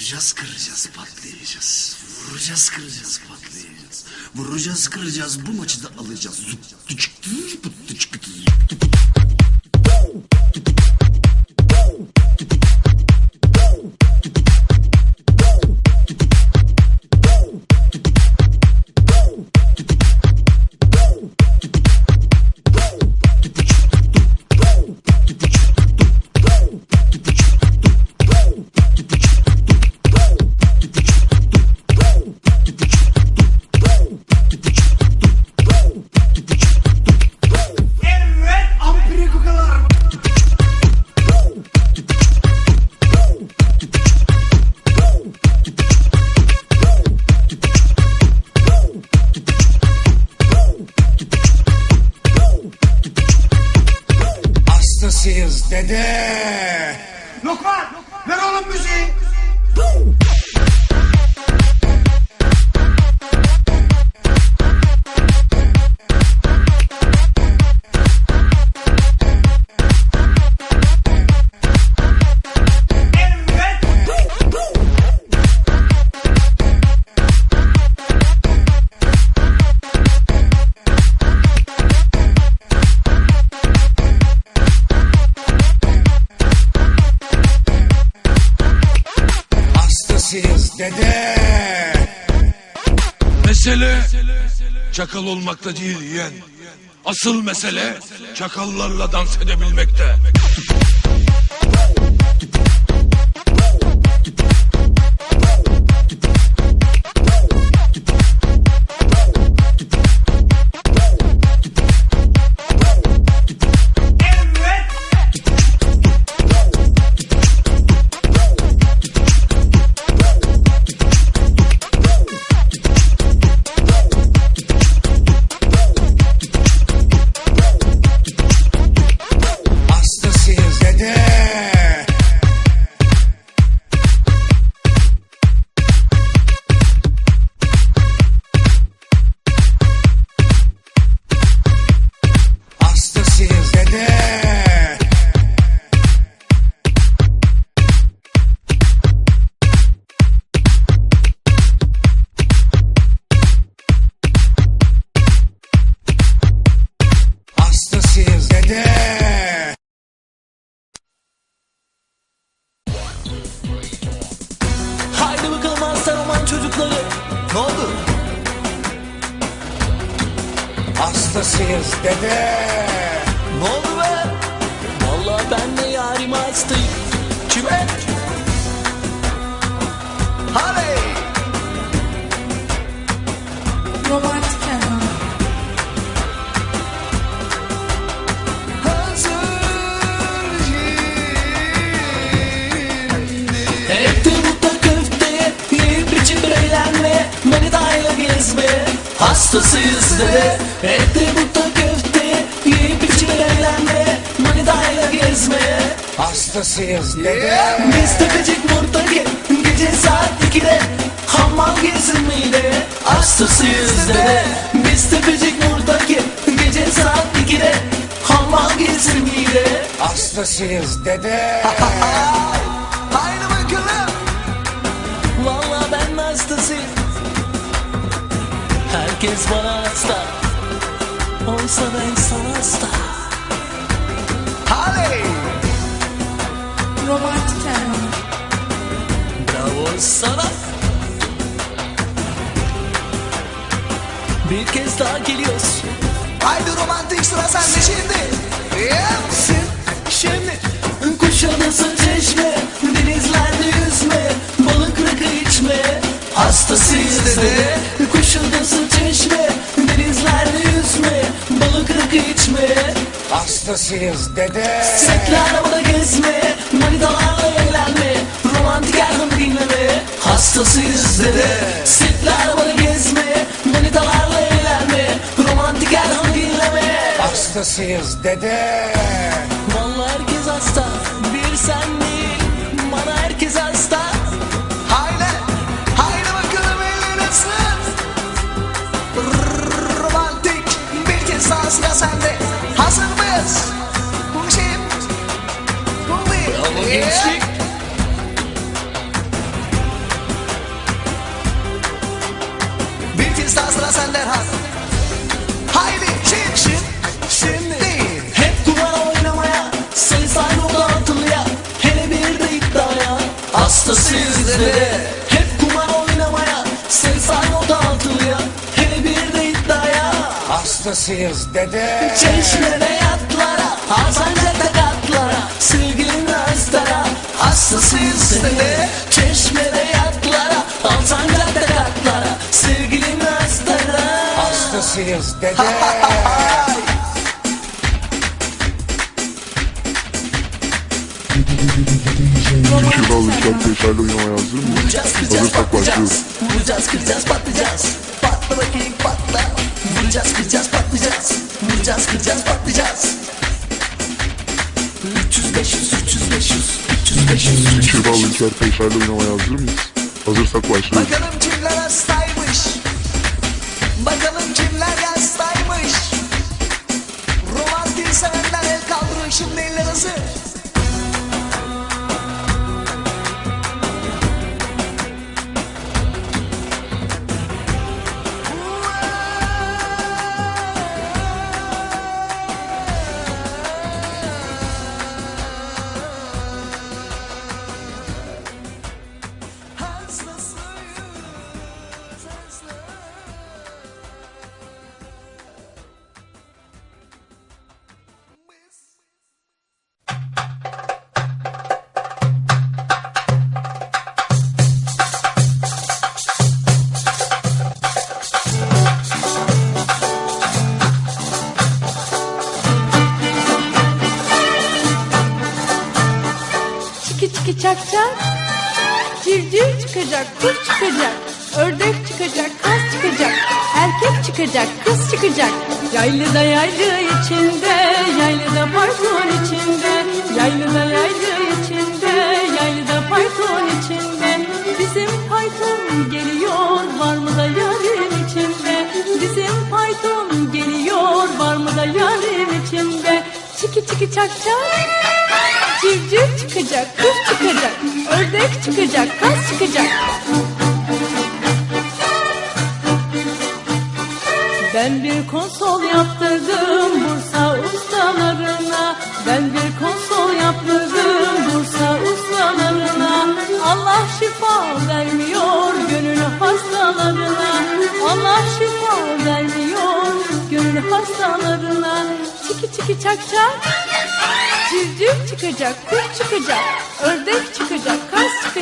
Vuracağız kıracağız patlayacağız. Vuracağız kıracağız patlayacağız. Vuracağız kıracağız bu maçı da alacağız. Zup, tüçük, tüçük, tüçük, tüçük. Hastasıyız Hastasıyız dede. Mesele çakal olmakta değil yeğen. Asıl mesele çakallarla dans edebilmekte. Roman çocukları. Ne oldu? Hastasıyız dede. Ne oldu be? Vallahi ben de yarime hastayım. Kime? Hadi. De. Etti mutta köfte, yiyip içip eğlenme, manitayla gezme. Hastasıyız dede. Biz tepecik buradaki gece saat 2'de Hammal gezin miydi? Hastasıyız de Biz tepecik buradaki gece saat 2'de Hammal gezin miydi? Hastasıyız dede. Herkes bana hasta Oysa ben sana hasta Hadi Romantik Erman. Bravo sana. Bir kez daha geliyoruz. Haydi romantik sıra sende şimdi. Yapsın şimdi. Kuşadası çeşme, Hastasıyız dede. Setli arabada gezme, manitalarla eğlenme, romantik albüm dinleme, hastasıyız dede. Setli arabada gezme, manitalarla eğlenme, romantik albüm dinleme. Hastasıyız dede. Vallahi herkes hasta, bir sen değil, bana herkes Sağ sıra sen derhal Haydi şimdi şimdi. Şimdi Hep kumar oynamaya Sayısal yolda atılıya Hele bir de iddiaya. Hastasıyız dede Hep kumar oynamaya Sayısal yolda atılıya Hele bir de iddiaya. Hastasıyız dede. Çeşmede yatlara Alsancak'ta katlara Sevgilin rastlara Hastasıyız dede Hastasıyız dede. Kiralık yaptığı oynamaya hazır mıyız? Vuracağız kıracağız Hazırsak patlayacağız başlıyoruz. Vuracağız kıracağız patlayacağız Patla bakayım patla Vuracağız kıracağız patlayacağız Vuracağız kıracağız patlayacağız 300 500 300 500 300 500 Kiralık yaptığı oynamaya hazır mıyız? Hazırsak başlıyoruz. Bakalım kimler hastaymış Bakalım Sevenler el kaldırın şimdi eller hazır Çiki çiki çak çak. Civciv çıkacak, kuş çıkacak. Ördek çıkacak, kaz çıkacak. Erkek çıkacak, kız çıkacak. Yaylıda yaylı içinde, yaylıda payton içinde. Yaylıda yaylı içinde, yaylıda payton içinde. Bizim payton geliyor, var mı da yarın içinde. Bizim payton geliyor, var mı da yarın içinde. Çiki çiki çak çak. Çıkacak, kuş çıkacak, ördek çıkacak, kaz çıkacak. Ben bir konsol yaptırdım Bursa ustalarına. Ben bir konsol yaptırdım Bursa ustalarına. Allah şifa vermiyor gönül hastalarına. Allah şifa vermiyor gönül hastalarına Çiki çiki çak çak Civciv çıkacak, kuş çıkacak, ördek çıkacak, kaz çıkacak.